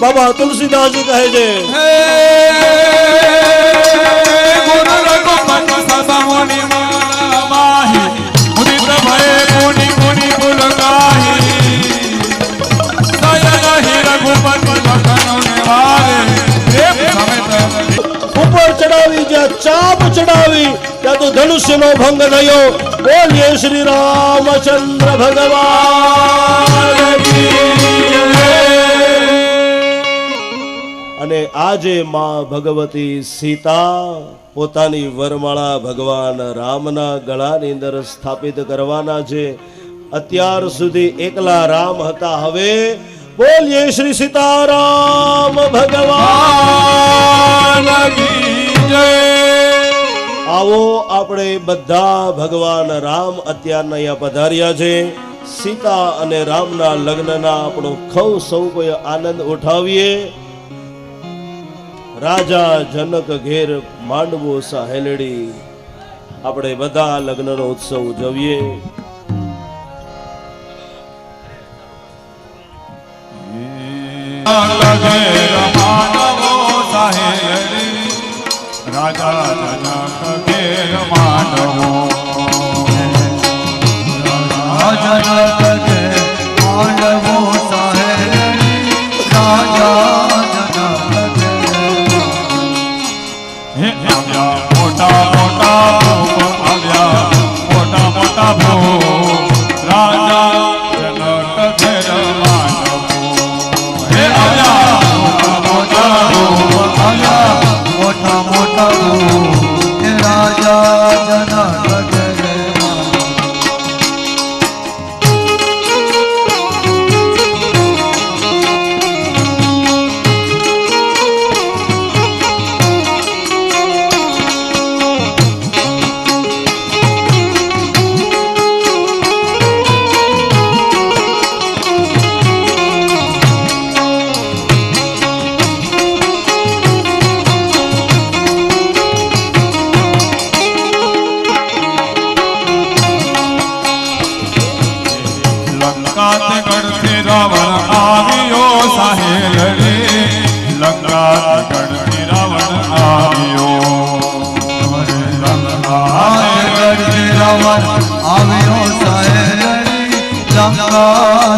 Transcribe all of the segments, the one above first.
બાબા તુલસીદાસજી કહે છે ગુરુ રઘુપતિ સદા મુનિ માલા માહી મુદિત ભય મુનિ મુનિ પુલ ગાહી સયન હી રઘુપતિ લખન નિવારે. ઉપર ચડાવી જ્યાં ચાપ ચડાવી ત્યાં તો ધનુષ્યનો ભંગ થયો. બોલીએ શ્રી રામચંદ્ર ભગવાન. અને આજે માં ભગવતી સીતા પોતાની વરમાળા ભગવાન રામના ગળાની અંદર સ્થાપિત કરવાના છે. અત્યાર સુધી એકલા રામ હતા. હવે બોલીએ શ્રી સીતારામ ભગવાન આવો આપણે બધા ભગવાન રામ અત્યારના અહીંયા પધાર્યા છે. સીતા અને રામના લગ્નના આપણો ખૌ સૌ કોઈ આનંદ ઉઠાવીએ. રાજા જનક ઘેર માંડવો સાહેલડી આપણે બધા લગ્નનો ઉત્સવ ઉજવીએ. રાજા જનક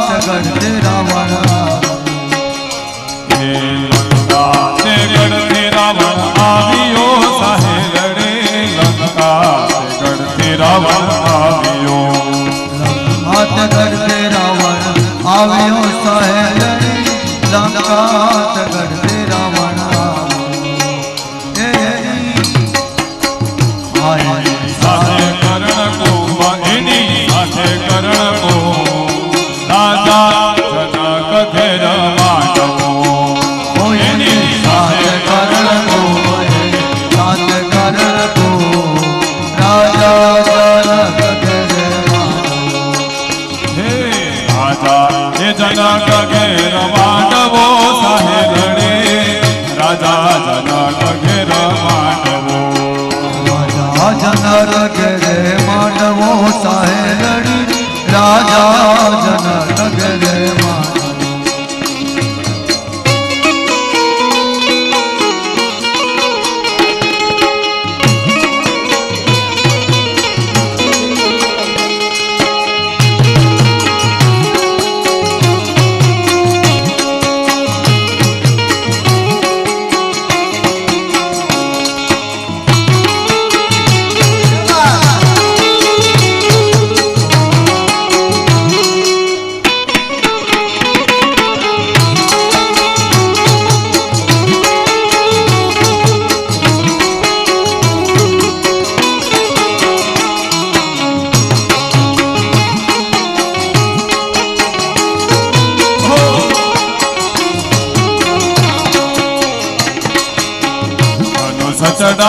જગત રાવણ રાવણ આવ્યો સાહેલ હાથ કરતે રાવણ આવ્યો સાહેબ લંકા કરતે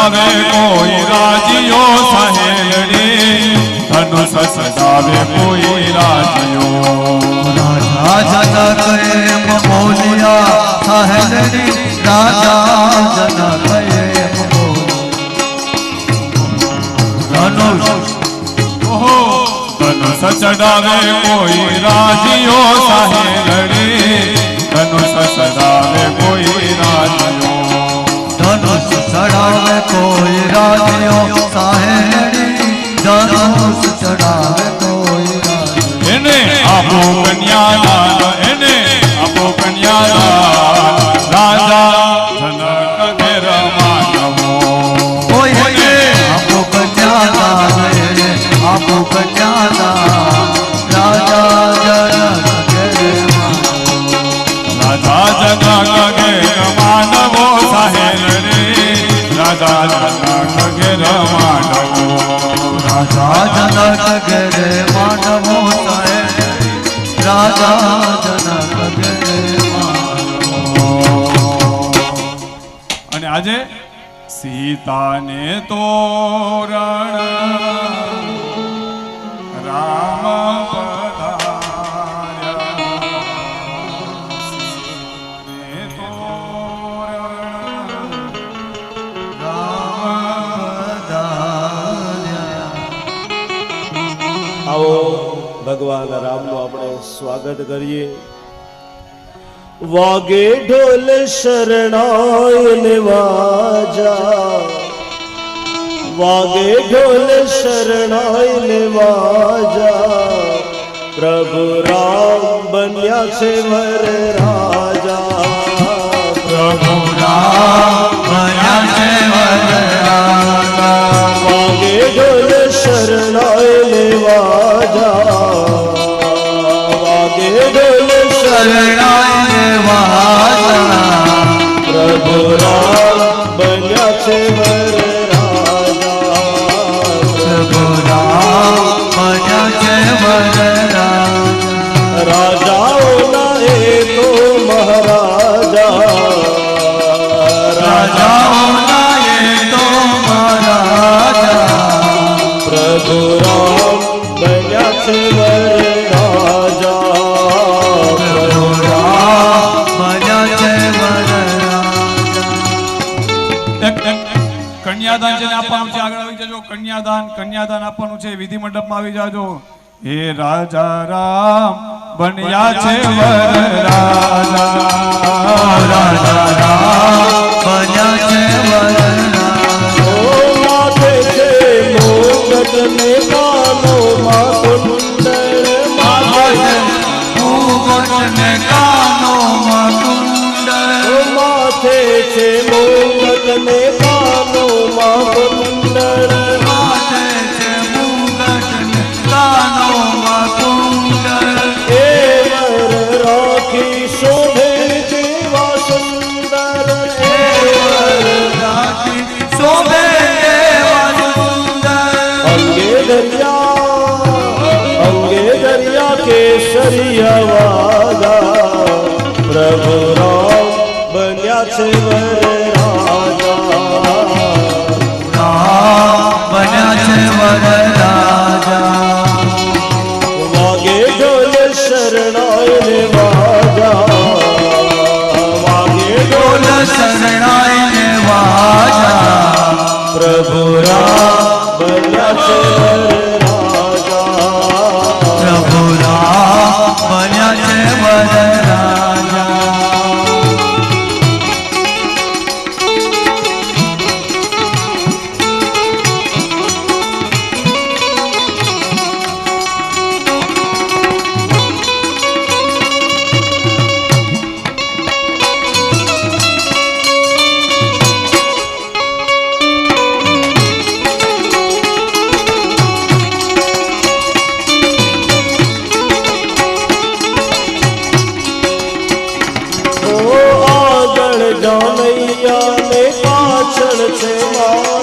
ચડાવે કોઈ રાજીઓ સહેલડી? ધનુષ સજાવે કોઈ રાજીઓ? રાજા જનક એમ બોલિયા સાહેલડી રાજા એમ બોલિયા. ધનુષ ઓહો ધનુષ ચડાવે કોઈ રાજીઓ સાહેલડી? ધનુષ मान कोई राजो साहेड़ी धनुष चढ़ावे कोई इने आपो कन्या लाल इने आपो कन्या लाल राजा जनक घर मानवो ओए आपो कन्या लाल इने आपो कन्या ભગવાન રામનું આપણે સ્વાગત કરીએ. વાગે ઢોલ શરણાય લેવાજા. વાગે ઢોલ શરણાય લેવાજા. પ્રભુ રામ બન્યા છે વર ولا છે વિધિ મંડપમાં આવી જાજો. હે રાજા રામ બન્યા છે વર રાજા રાજા રામ બન્યા છે વર ને કાનો માં કુંડમાં ને કાનો માં કુંડ માથે છે મોગત ને ya করেছে মা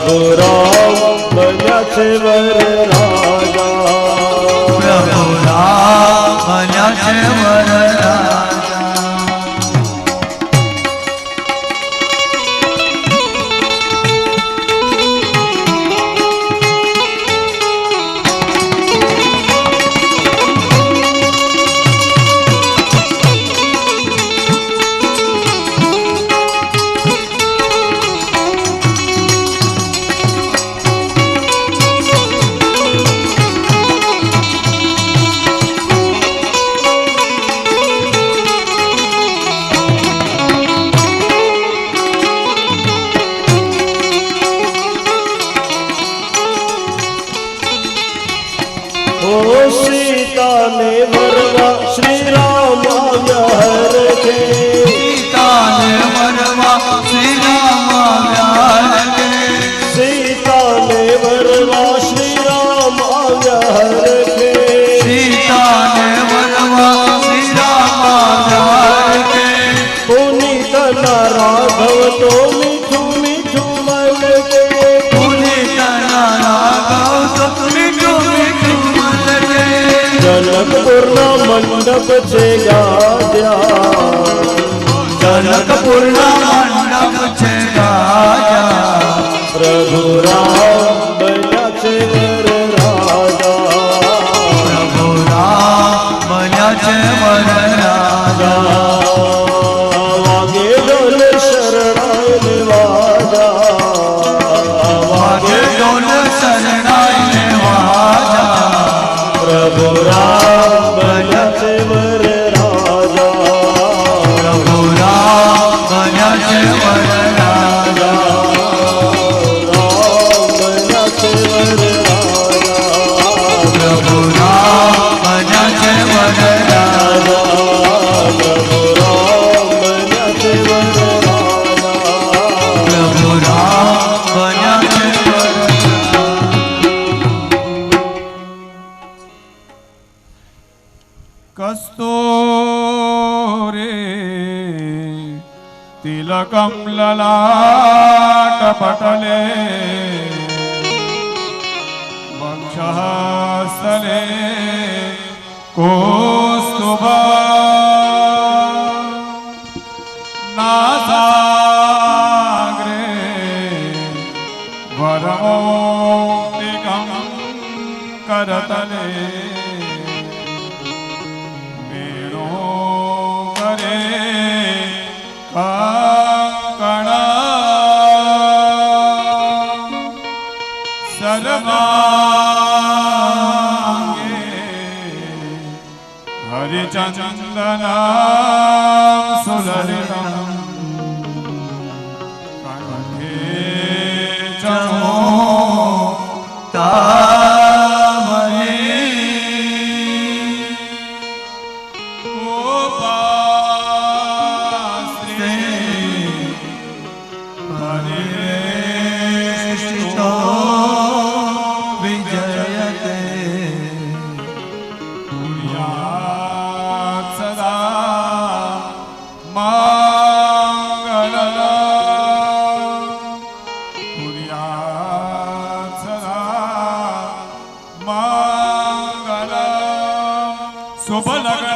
પ્રભુ રામ રાજા પ્રભુ રામ રાઘવ તો મીઠું મીઠું મન કે પુનિતના રાઘવ તો મીઠું મીઠું મલકે. જનકપુરના મંડપ છે જનકપુરના મંડપ છે ગાજા પ્રભુ રામ બન્યા છે વર રાજા પ્રભુ રામ બન્યા છે વરરાજા. હરિચંદન સુલલિતમ કંઠે ચમો Sobala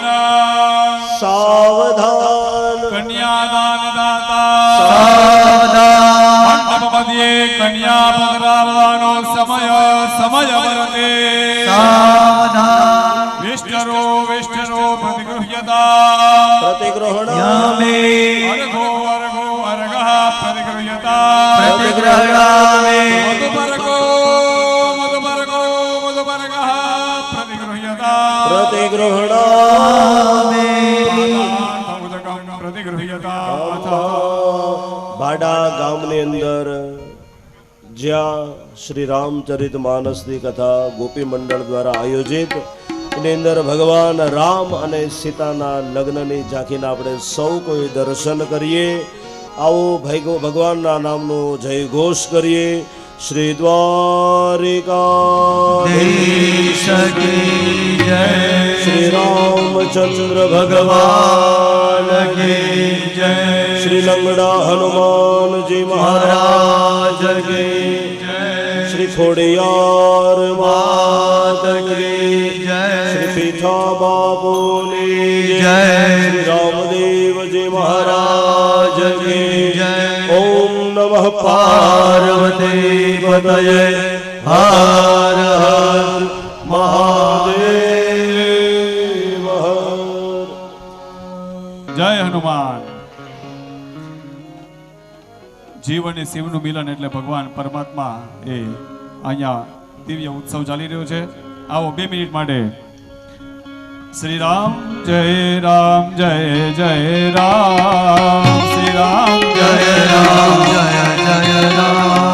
ભાડા ગામની અંદર જ્યાં શ્રી રામચરિત માનસની કથા ગોપી મંડળ દ્વારા આયોજિત એની અંદર ભગવાન રામ અને સીતાના લગ્નની ઝાંખીના આપણે સૌ કોઈ દર્શન કરીએ આવો ભૈગો ભગવાનના નામનો જય ઘોષ કરીએ શ્રી દ્વારિકા દેશ કી જય શ્રી રામચંદ્ર ભગવાન કી જય શ્રી લંગડા હનુમાનજી મહારાજ કી જય શ્રી ખોડિયાર માત કી જય શ્રી પીઠા બાપુની પતયે હર હર મહાદેવ. જય હનુમાન. જીવ અને શિવનું મિલન એટલે ભગવાન પરમાત્મા એ અહીંયા દિવ્ય ઉત્સવ ચાલી રહ્યો છે. આવો બે મિનિટ માટે. શ્રી રામ, જય રામ, જય જય રામ. શ્રી રામ, જય રામ, જય જય રામ.